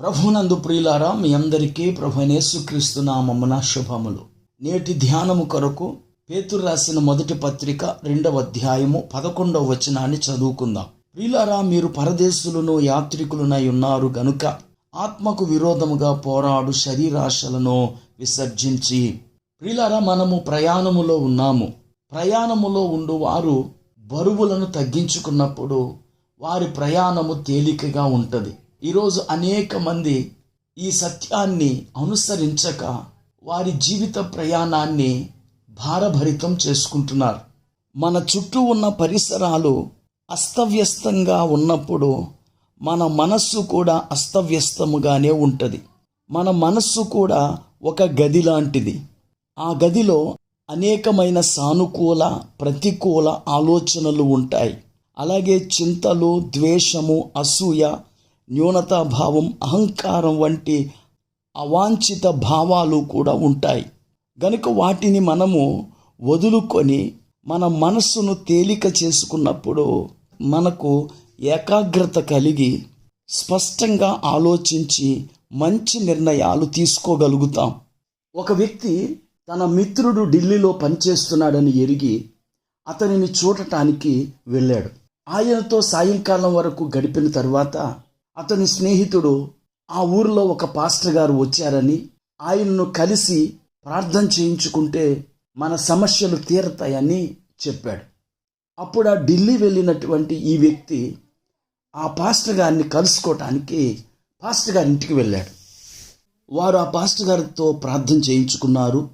ప్రభునందు ప్రియులారా మీ అందరికీ ప్రభునేసుక్రీస్తు నామమున శుభములు. నేటి ధ్యానము కొరకు పేతురు రాసిన మొదటి పత్రిక రెండవ అధ్యాయము పదకొండవ వచనాన్ని చదువుకుందాం. ప్రియులారా మీరు పరదేశులను యాత్రికులనై ఉన్నారు గనుక ఆత్మకు విరోధముగా పోరాడు శరీరాశలను విసర్జించి. ప్రియులారా మనము ప్రయాణములో ఉన్నాము. ప్రయాణములో ఉండు వారు బరువులను తగ్గించుకున్నప్పుడు వారి ప్రయాణము తేలికగా ఉంటుంది. ఈరోజు అనేక మంది ఈ సత్యాన్ని అనుసరించక వారి జీవిత ప్రయాణాన్ని భారభరితం చేసుకుంటున్నారు. మన చుట్టూ ఉన్న పరిసరాలు అస్తవ్యస్తంగా ఉన్నప్పుడు మన మనస్సు కూడా అస్తవ్యస్తముగానే ఉంటుంది. మన మనస్సు కూడా ఒక గది లాంటిది. ఆ గదిలో అనేకమైన సానుకూల ప్రతికూల ఆలోచనలు ఉంటాయి. అలాగే చింతలు ద్వేషము అసూయ న్యూనతాభావం అహంకారం వంటి అవాంఛిత భావాలు కూడా ఉంటాయి. గనుక వాటిని మనము వదులుకొని మన మనస్సును తేలిక చేసుకున్నప్పుడు మనకు ఏకాగ్రత కలిగి స్పష్టంగా ఆలోచించి మంచి నిర్ణయాలు తీసుకోగలుగుతాం. ఒక వ్యక్తి తన మిత్రుడు ఢిల్లీలో పనిచేస్తున్నాడని ఎరిగి అతనిని చూడటానికి వెళ్ళాడు. ఆయనతో సాయంకాలం వరకు గడిపిన తర్వాత అతని స్నేహితుడు ఆ ఊరిలో ఒక పాస్టర్ గారు వచ్చారని ఆయనను కలిసి ప్రార్థన చేయించుకుంటే మన సమస్యలు తీరతాయని చెప్పాడు. అప్పుడు ఆ ఢిల్లీ వెళ్ళినటువంటి ఈ వ్యక్తి ఆ పాస్టర్ గారిని కలుసుకోవటానికి పాస్టర్ గారి ఇంటికి వెళ్ళాడు. వారు ఆ పాస్టర్ గారితో ప్రార్థన చేయించుకున్నారు.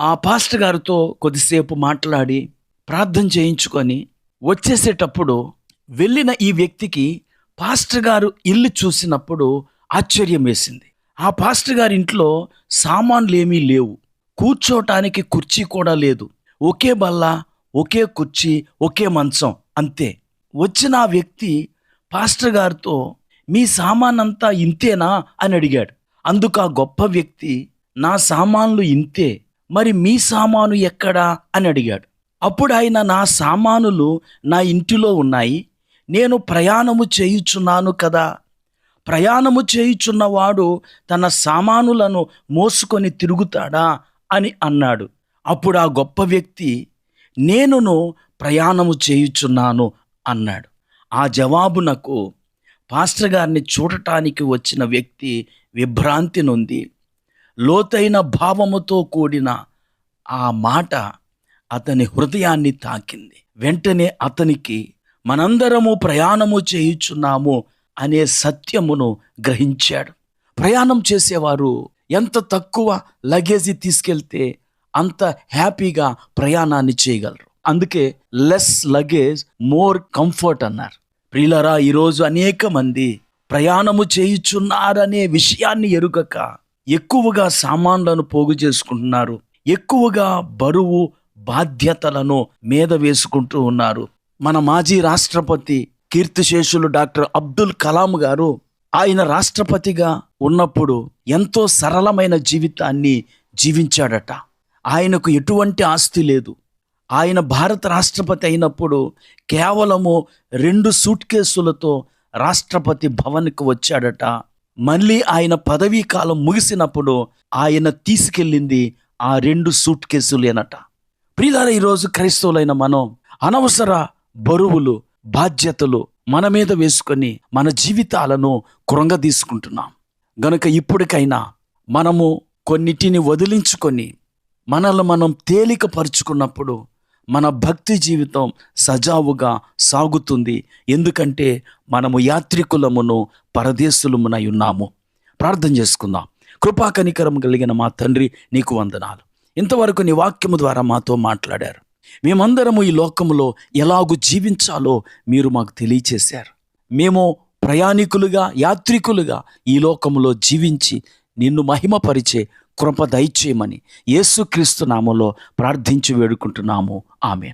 ఆ పాస్టర్ గారితో కొద్దిసేపు మాట్లాడి ప్రార్థన చేయించుకొని వచ్చేసేటప్పుడు వెళ్ళిన ఈ వ్యక్తికి పాస్టర్ గారు ఇల్లు చూసినప్పుడు ఆశ్చర్యం వేసింది. ఆ పాస్టర్ గారి ఇంట్లో సామాన్లు ఏమీ లేవు. కూర్చోటానికి కుర్చీ కూడా లేదు. ఒకే బల్ల ఒకే కుర్చీ ఒకే మంచం అంతే. వచ్చిన ఆ వ్యక్తి పాస్టర్ గారితో మీ సామాన్ అంతా ఇంతేనా? అని అడిగాడు. అందుకు ఆ గొప్ప వ్యక్తి నా సామాన్లు ఇంతే మరి మీ సామాను ఎక్కడా? అని అడిగాడు. అప్పుడు ఆయన నా సామానులు నా ఇంటిలో ఉన్నాయి నేను ప్రయాణము చేయుచున్నాను కదా. ప్రయాణము చేయుచున్నవాడు తన సామానులను మోసుకొని తిరుగుతాడా అని అన్నాడు. అప్పుడు ఆ గొప్ప వ్యక్తి నేనును ప్రయాణము చేయుచున్నాను అన్నాడు. ఆ జవాబునకు పాస్టర్ గారిని చూడటానికి వచ్చిన వ్యక్తి విభ్రాంతి నుండి లోతైన భావముతో కూడిన ఆ మాట అతని హృదయాన్ని తాకింది. వెంటనే అతనికి మనందరము ప్రయాణము చేయుచున్నాము అనే సత్యమును గ్రహించాడు. ప్రయాణం చేసేవారు ఎంత తక్కువ లగేజీ తీసుకెళ్తే అంత హ్యాపీగా ప్రయాణాన్ని చేయగలరు. అందుకే లెస్ లగేజ్ మోర్ కంఫర్ట్ అన్నారు. ప్రియులరా ఈరోజు అనేక మంది ప్రయాణము చేయుచున్నారనే విషయాన్ని ఎరుగక ఎక్కువగా సామాన్లను పోగు చేసుకుంటున్నారు. ఎక్కువగా బరువు బాధ్యతలను మీద వేసుకుంటూ ఉన్నారు. మన మాజీ రాష్ట్రపతి కీర్తిశేషులు డాక్టర్ అబ్దుల్ కలాం గారు ఆయన రాష్ట్రపతిగా ఉన్నప్పుడు ఎంతో సరళమైన జీవితాన్ని జీవించాడట. ఆయనకు ఎటువంటి ఆస్తి లేదు. ఆయన భారత రాష్ట్రపతి అయినప్పుడు కేవలము రెండు సూట్ కేసులతో రాష్ట్రపతి భవన్కి వచ్చాడట. మళ్ళీ ఆయన పదవీ కాలం ముగిసినప్పుడు ఆయన తీసుకెళ్ళింది ఆ రెండు సూట్ కేసులేనట. ప్రియులార ఈరోజు క్రైస్తవులైన మనం అనవసర బరువులు బాధ్యతలు మన మీద వేసుకొని మన జీవితాలను కృంగదీసుకుంటున్నాం. గనుక ఇప్పటికైనా మనము కొన్నిటిని వదిలించుకొని మనల్ని మనం తేలికపరుచుకున్నప్పుడు మన భక్తి జీవితం సజావుగా సాగుతుంది. ఎందుకంటే మనము యాత్రికులమును పరదేశులమునై ఉన్నాము. ప్రార్థన చేసుకుందాం. కృపా కనికరం కలిగిన మా తండ్రి నీకు వందనాలు. ఇంతవరకు నీ వాక్యము ద్వారా మాతో మాట్లాడారు. మేమందరము ఈ లోకములో ఎలాగూ జీవించాలో మీరు మాకు తెలియచేశారు. మేము ప్రయాణికులుగా యాత్రికులుగా ఈ లోకములో జీవించి నిన్ను మహిమపరిచే కృప దయచేయమని యేసుక్రీస్తు నామలో ప్రార్థించి వేడుకుంటున్నాము. ఆమె